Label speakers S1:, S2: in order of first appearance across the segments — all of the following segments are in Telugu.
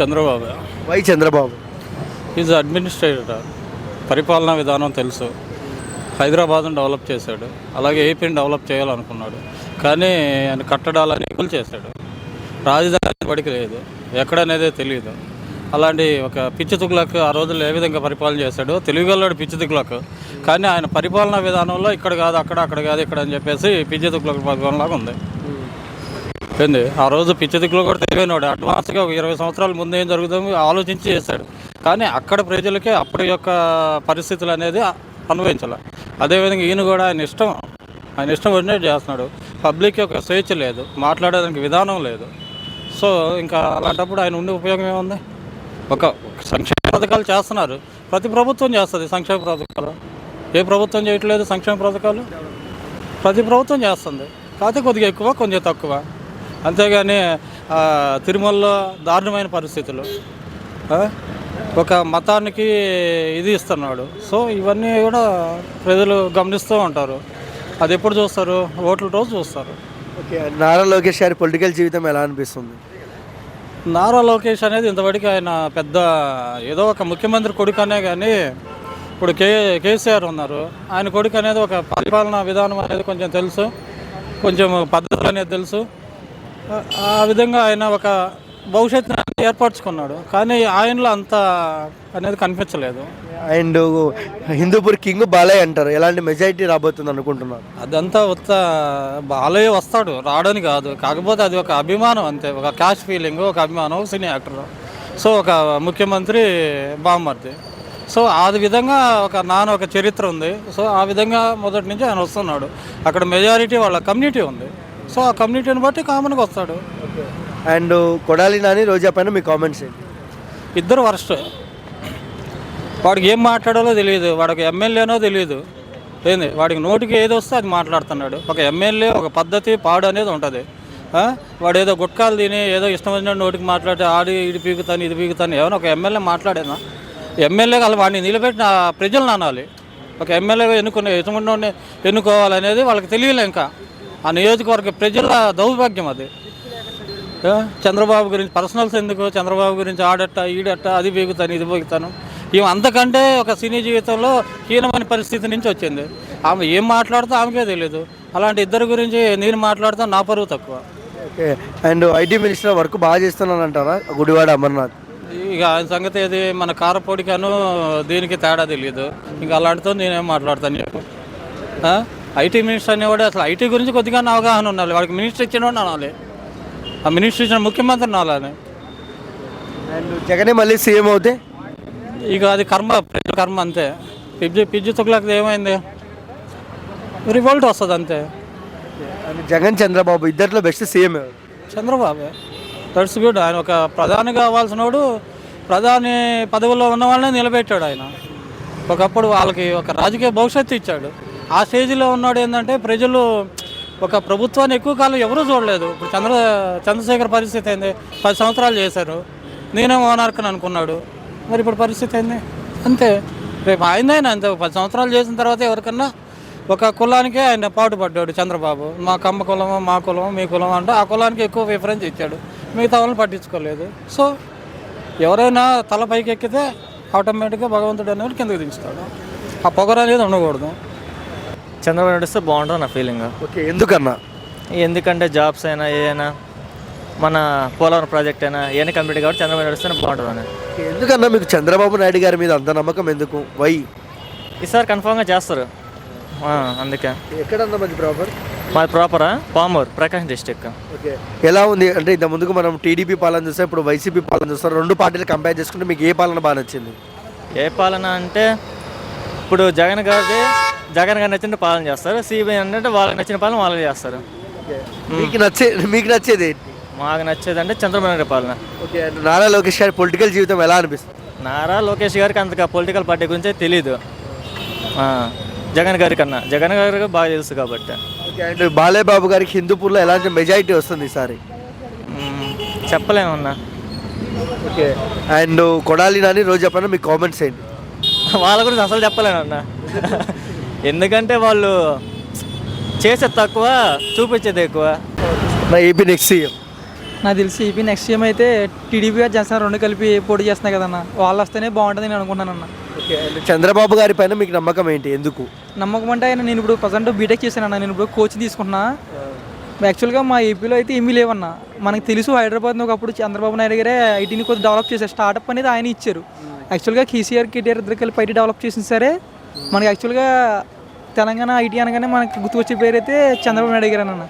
S1: Chandrababu.
S2: Why Chandrababu?
S1: Is administrator పరిపాలనా విధానం తెలుసు. హైదరాబాద్ను డెవలప్ చేశాడు. అలాగే ఏపీని డెవలప్ చేయాలనుకున్నాడు. కానీ ఆయన కట్టడాలని కూల్ చేశాడు. రాజధాని బడికి లేదు. ఎక్కడనేదే తెలియదు అలాంటి ఒక పిచ్చి తుగ్లక్ ఆ రోజుల్లో ఏ విధంగా పరిపాలన చేశాడో తెలుగుగల్లాడు పిచ్చి తుగ్లక్. కానీ ఆయన పరిపాలనా విధానంలో ఇక్కడ కాదు అక్కడ అక్కడ కాదు ఇక్కడ అని చెప్పేసి పిచ్చి తుగ్లక్ పరిపాలనలాగా ఉంది. ఏంది ఆ రోజు పిచ్చి దిక్కులో కూడా తెలియనివాడు అడ్వాన్స్గా ఒక ఇరవై సంవత్సరాల ముందు ఏం జరుగుతుందో ఆలోచించి చేశాడు. కానీ అక్కడ ప్రజలకి అప్పటి యొక్క పరిస్థితులు అనేది అనుభవించాలి. అదేవిధంగా ఈయన కూడా ఆయన ఇష్టం ఆయన ఇష్టం వచ్చినట్టు చేస్తున్నాడు. పబ్లిక్ యొక్క స్వేచ్ఛ లేదు. మాట్లాడడానికి విధానం లేదు. సో ఇంకా అలాంటప్పుడు ఆయన ఉండే ఉపయోగం ఏముంది? ఒక సంక్షేమ పథకాలు చేస్తున్నారు. ప్రతి ప్రభుత్వం చేస్తుంది సంక్షేమ పథకాలు. ఏ ప్రభుత్వం చేయట్లేదు సంక్షేమ పథకాలు? ప్రతి ప్రభుత్వం చేస్తుంది. కాకపోతే కొద్దిగా ఎక్కువ కొంచెం తక్కువ. అంతేగాని తిరుమలలో దారుణమైన పరిస్థితులు. ఒక మతానికి ఇది ఇస్తున్నాడు. సో ఇవన్నీ కూడా ప్రజలు గమనిస్తూ ఉంటారు. అది ఎప్పుడు చూస్తారు? ఓట్ల రోజు చూస్తారు.
S2: ఓకే నారా లోకేష్ గారి పొలిటికల్ జీవితం ఎలా అనిపిస్తుంది?
S1: నారా లోకేష్ అనేది ఇంతవరకు ఆయన పెద్ద ఏదో ఒక ముఖ్యమంత్రి కొడుకు అనే కానీ ఇప్పుడు కే కేసీఆర్ ఉన్నారు. ఆయన కొడుకు అనేది ఒక పరిపాలనా విధానం అనేది కొంచెం తెలుసు. కొంచెం పద్ధతులు అనేది తెలుసు. ఆ- విధంగా ఆయన ఒక భవిష్యత్తుని ఏర్పరచుకున్నాడు. కానీ ఆయనలో అంత అనేది కనిపించలేదు.
S2: అండ్ హిందూపూర్ కింగ్ బాలయ్య అంటారు. ఎలాంటి మెజారిటీ రాబోతుంది అనుకుంటున్నారు?
S1: అదంతా ఉత్త బాలయ్య వస్తాడు. రావడానికి కాదు. కాకపోతే అది ఒక అభిమానం అంతే. ఒక క్యాష్ ఫీలింగ్ ఒక అభిమానం సినీ యాక్టర్. సో ఒక ముఖ్యమంత్రి బామ్మర్ది. సో ఆ విధంగా ఒక నాన్న ఒక చరిత్ర ఉంది. సో ఆ విధంగా మొదటి నుంచి ఆయన వస్తున్నాడు. అక్కడ మెజారిటీ వాళ్ళ కమ్యూనిటీ ఉంది. సో ఆ కమ్యూనిటీని బట్టి కామన్గా వస్తాడు.
S2: అండ్ కొడాలి నాని రోజా పైన మీ కామెంట్స్ ఏంటి?
S1: ఇద్దరు వరస్ట్. వాడికి ఏం మాట్లాడాలో తెలియదు. వాడికి ఎమ్మెల్యేనో తెలియదు. ఏంది? వాడికి నోటికి ఏది వస్తే అది మాట్లాడుతున్నాడు. ఒక ఎమ్మెల్యే ఒక పద్ధతి పాడు అనేది ఉంటుంది? వాడు ఏదో గుట్కాలు తిని ఏదో ఇష్టం వచ్చినట్టు నోటికి మాట్లాడి ఆడి ఇది పీకుతాను ఇది పీకుతాను ఏమైనా ఒక ఎమ్మెల్యే మాట్లాడేనా? ఎమ్మెల్యే కాదు వాడిని నిలబెట్టిన ప్రజలు నానాలి ఒక ఎమ్మెల్యేగా ఎన్నుకునే ఎటువంటి ఎన్నుకోవాలనేది వాళ్ళకి తెలియలే ఇంకా. ఆ నియోజకవర్గ ప్రజల దౌర్భాగ్యం అది? చంద్రబాబు గురించి పర్సనల్స్ ఎందుకు? చంద్రబాబు గురించి ఆడట్ట ఈడట్ట అది బీగుతాను ఇది బీగుతాను. ఈమె అంతకంటే ఒక సినీ జీవితంలో హీనమైన పరిస్థితి నుంచి వచ్చింది. ఆమె ఏం మాట్లాడుతూ ఆమెకే తెలియదు అలాంటి ఇద్దరి గురించి నేను మాట్లాడుతా నా పరువు తక్కువ.
S2: Okay. And IT minister work బాగా చేస్తున్నాను అంటారా? గుడివాడ అమర్నాథ్.
S1: ఇక ఆయన సంగతి ఏది? మన కారపొడికను దీనికి తేడా తెలియదు ఇంకా అలాంటితో నేనేం మాట్లాడతాను చెప్పు? ఐటీ మినిస్టర్ అనేవాడు అసలు ఐటీ గురించి కొద్దిగా అవగాహన ఉండాలి. వాడికి మినిస్టర్ ఇచ్చినవాడు అనాలి. ఆ మినిస్టర్ ఇచ్చిన ముఖ్యమంత్రి అనాలని
S2: అండ్ జగనే మళ్ళీ సీఎం అవుతే?
S1: ఇక అది కర్మ ప్రజల కర్మ అంతే. పిజ్జి పిజ్జి తుగ్లకి ఏమైంది? రివోల్ట్ వస్తుంది అంతే.
S2: అండ్ జగన్ చంద్రబాబు ఇద్దరిలో బెస్ట్ సీఎం ఎవరు?
S1: చంద్రబాబు. That's good. ఆయన ఒక ప్రధాని కావాల్సినోడు ప్రధాని పదవిలో ఉన్న వాళ్ళనే నిలబెట్టాడు ఆయన. ఒకప్పుడు వాళ్ళకి ఒక రాజకీయ భవిష్యత్తు ఇచ్చాడు. ఆ స్టేజ్లో ఉన్నాడు ఏంటంటే ప్రజలు ఒక ప్రభుత్వాన్ని ఎక్కువ కాలం ఎవరూ చూడలేదు. ఇప్పుడు చంద్ర చంద్రశేఖర్ పరిస్థితి ఏంది? పది సంవత్సరాలు చేశారు. నేనే మోనార్కని అనుకున్నాడు. మరి ఇప్పుడు పరిస్థితి ఏంది? అంతే. రేపు ఆయన అంతే. పది సంవత్సరాలు చేసిన తర్వాత ఎవరికన్నా ఒక కులానికే ఆయన పాటుపడ్డాడు చంద్రబాబు. మా కమ్మ కులము మా కులము మీ కులం అంటే ఆ కులానికి ఎక్కువ ప్రిఫరెన్స్ ఇచ్చాడు. మిగతా వాళ్ళని పట్టించుకోలేదు. సో ఎవరైనా తల పైకి ఎక్కితే ఆటోమేటిక్గా భగవంతుడు అనేవాడు కిందకి దించుతాడు. ఆ పొగరు అనేది ఉండకూడదు.
S3: చంద్రబాబు నాయుడు వస్తే బాగుంటుంది నా ఫీలింగ్
S2: ఓకే ఎందుకన్నా?
S3: ఎందుకంటే జాబ్స్ అయినా ఏదైనా మన పోలవరం ప్రాజెక్ట్ అయినా ఏమైనా కంప్లీట్ కాబట్టి చంద్రబాబు నాయుడు వస్తేనే బాగుంటుంది అని
S2: ఎందుకన్నా మీకు చంద్రబాబు నాయుడు గారి మీద అంత నమ్మకం ఎందుకు? వై
S3: ఈసారి కన్ఫామ్గా చేస్తారు. ఆ, అందుకే.
S2: ఎక్కడన్నా మంచి ప్రాపర్
S3: మాది ప్రాపరా పామూర్ ప్రకాశం డిస్టిక్
S2: ఓకే ఎలా ఉంది? అంటే ఇంత ముందుకు మనం టీడీపీ పాలన చూస్తే ఇప్పుడు వైసీపీ పాలన చూస్తాం రెండు పార్టీలు కంపేర్ చేసుకుంటే మీకు ఏ పాలన బాగా నచ్చింది?
S3: ఏ పాలన అంటే ఇప్పుడు జగన్ గారి జగన్ గారు నచ్చిన పాలన చేస్తారు సిబిఐ అంటే వాళ్ళకి నచ్చిన పాలన వాళ్ళు చేస్తారు.
S2: మీకు నచ్చే మీకు నచ్చేది
S3: మాకు నచ్చేది అంటే చంద్రబాబు నాయుడు పాలన.
S2: ఓకే నారా లోకేష్ గారి పొలిటికల్ జీవితం ఎలా అనిపిస్తుంది?
S3: నారా లోకేష్ గారికి అంతగా పొలిటికల్ పార్టీ గురించే తెలీదు. ఆ, జగన్ గారి కన్నా. జగన్ గారికి బాగా తెలుసు కాబట్టి.
S2: అండ్ బాలయ్య బాబు గారికి హిందూపూర్లో ఎలాంటి మెజారిటీ వస్తుంది ఈసారి.
S3: చెప్పలేమన్నా
S2: ఓకే అండ్ కొడాలి నాని రోజు చెప్పండి మీ కామెంట్స్ ఏంటి?
S3: వాళ్ళ గురించి అసలు చెప్పలేనన్నా ఎందుకంటే వాళ్ళు చేసేది తక్కువ చూపించేది ఎక్కువ.
S2: నా ఏపీ నెక్స్ట్ సీఎం
S4: నాకు తెలిసి ఏపీ నెక్స్ట్ సీఎం అయితే టీడీపీ జనసేన రెండు కలిపి పోటీ చేస్తున్నాయి కదన్న. వాళ్ళు వస్తేనే బాగుంటుంది నేను
S2: అండ్ చంద్రబాబు గారి పైన మీకు నమ్మకం ఏంటి? ఎందుకు?
S4: నమ్మకం అంటే ఆయన నేను ఇప్పుడు ప్రజెంట్ బీటెక్ చేశానన్న నేను ఇప్పుడు కోచింగ్ తీసుకుంటున్నా. యాక్చువల్గా మా ఏపీలో అయితే ఏమీ లేవన్న. మనకు తెలుసు హైదరాబాద్ ఒకప్పుడు చంద్రబాబు నాయుడు గారే ఐటీని కొద్దిగా డెవలప్ చేశారు. స్టార్టప్ అనేది ఆయన ఇచ్చారు. యాక్చువల్గా కేసీఆర్ కేటీఆర్ ఇద్దరు కలిపి ఐటీ డెవలప్ చేసిన సరే మనకి యాక్చువల్గా తెలంగాణ ఐటీ అనగానే మనకి గుర్తుకొచ్చే పేరు అయితే చంద్రబాబు నాయుడు గారు అన్న?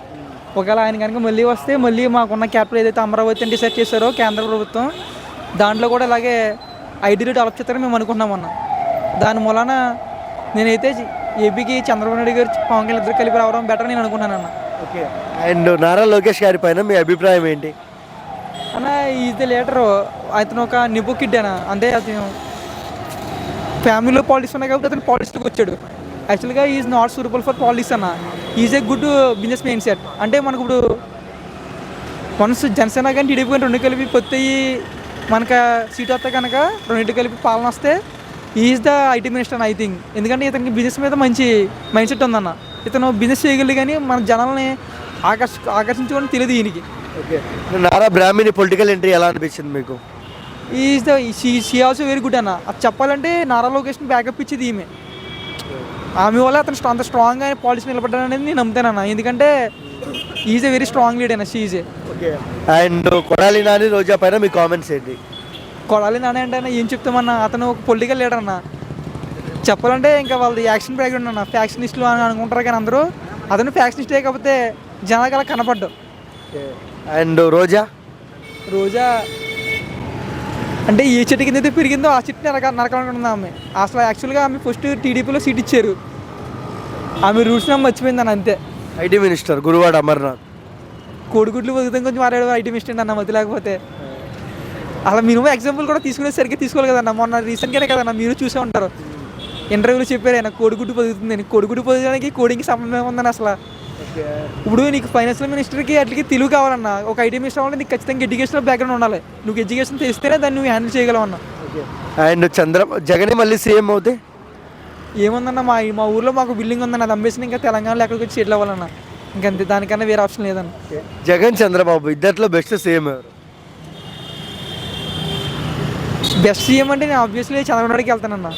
S4: ఒకవేళ ఆయన కనుక మళ్ళీ వస్తే మళ్ళీ మాకున్న క్యాపిటల్ ఏదైతే అమరావతి అని డిసైడ్ చేశారో కేంద్ర ప్రభుత్వం దాంట్లో కూడా ఇలాగే ఐటీలు డెవలప్ చేస్తారని మేము అనుకుంటున్నాం అన్న. దాని మూలన నేనైతే ఏపీకి చంద్రబాబు నాయుడు గారు పవన్ కళ్యాణ్ ఇద్దరు కలిపి రావడం బెటర్ నేను అనుకున్నాను అన్న.
S2: ఓకే. అండ్ నారా లోకేష్ గారి పైన మీ అభిప్రాయం ఏంటి?
S4: అన్న ఈజ్ ద లీటర్ అతను ఒక నిబు కిడ్ అన్న. అంటే అతను ఫ్యామిలీలో పాలిటిక్స్ ఉన్నాయి కాబట్టి అతను పాలిటిక్స్కి వచ్చాడు. యాక్చువల్గా is not suitable for politics అన్న. Is a good business mindset అంటే మనకు ఇప్పుడు వన్స్ జనసేన కానీ టీడీపీ కానీ రెండు కలిపి పొత్తి మనకు సీట్ వస్తే కనుక రెండింటి కలిపి పాలన వస్తే is the IT minister I think ఎందుకంటే ఇతనికి బిజినెస్ మీద మంచి మైండ్ సెట్ ఉందన్న. ఇతను బిజినెస్ చేయగలడు కానీ మన జనాలని ఆకర్ష ఆకర్షించుకోవడం తెలియదు ఈయనకి.
S2: Okay Nara Brahmani political entry ఎలా అనిపించింది మీకు?
S4: Is the she also very good అన్న. అది చెప్పాలంటే నారా లోకేష్ని బ్యాకప్ ఇచ్చేది ఈమె. ఆమె వల్ల అతను అంత స్ట్రాంగ్గా పాలిసీ నిలబడ్డాడు అనేది నేను నమ్ముతానన్న ఎందుకంటే is a very strong lead అన్న. She
S2: okay and Kodali Nani Roja పైన మీ కామెంట్స్ ఏంటి?
S4: కొడాలి నాని అంటే అన్న ఏం చెప్తామన్న? అతను ఒక పొలిటికల్ లీడర్ అన్న. చెప్పాలంటే ఇంకా వాళ్ళది యాక్షన్ బ్యాక్గ్రౌండ్ అన్న. ఫ్యాక్షనిస్టులు అని అనుకుంటారు కానీ అందరూ అతను ఫ్యాక్షనిస్టే కాకపోతే జనాలకు అలా కనపడ్డావు
S2: అండ్ రోజా?
S4: రోజా అంటే ఏ చెట్టు కింద అయితే పెరిగిందో ఆ చెట్టు నరక నరకాలనుకుంటుంది ఆమె. అసలు యాక్చువల్గా ఆమె ఫస్ట్ టీడీపీలో సీట్ ఇచ్చారు. ఆమె రూట్స్ నమ్మ మర్చిపోయిందని అంతే.
S2: IT minister Gudivada Amarnath.
S4: కోడిగుడ్లు బతుకుతాం కొంచెం మాట్లాడే ఐటమ్ ఇష్టం అన్న మతి లేకపోతే? అలా మినిమం ఎగ్జాంపుల్ కూడా తీసుకునే సరిగ్గా తీసుకోవాలి కదన్న మొన్న రీసెంట్గానే కదన్న మీరు చూసే ఉంటారు. ఇంటర్వ్యూలో చెప్పారు ఆయన కోడిగుడ్డు పొదుగుతుందని కోడిగుడ్డు పొదగడానికి కోడింగ్కి సంబంధం ఉందని అసలు? ఇప్పుడు నీకు ఫైనాన్షియల్ మినిస్టర్కి అట్లకి తెలుగు కావాలన్న ఒక ఐటీ మినిస్టర్ అవ్వాలంటే నీకు ఖచ్చితంగా ఎడ్యుకేషనల్ బ్యాక్గ్రౌండ్ ఉండాలి. నువ్వు ఎడ్యుకేషన్ తెలిస్తేనే దాన్ని నువ్వు హ్యాండిల్ చేయగలవు అన్న
S2: అండ్ చంద్ర జగనే మళ్ళీ సీఎం అవుతే?
S4: ఏముందన్న మా మా ఊర్లో మాకు బిల్డింగ్ ఉందన్న అది అమ్మేసిన ఇంకా తెలంగాణలో ఎక్కడికి వచ్చి సెటిల్ అవ్వాలన్న ఇంకంతే దానికన్నా వేరే ఆప్షన్ లేదన్న.
S2: జగన్ చంద్రబాబు ఇద్దరిలో బెస్ట్ సీఎం ఎవరు?
S4: బెస్ట్ సీఎం అంటే నేను ఆబ్వియస్లీ చంద్రబాబు నాయుడుకి వెళ్తానన్న.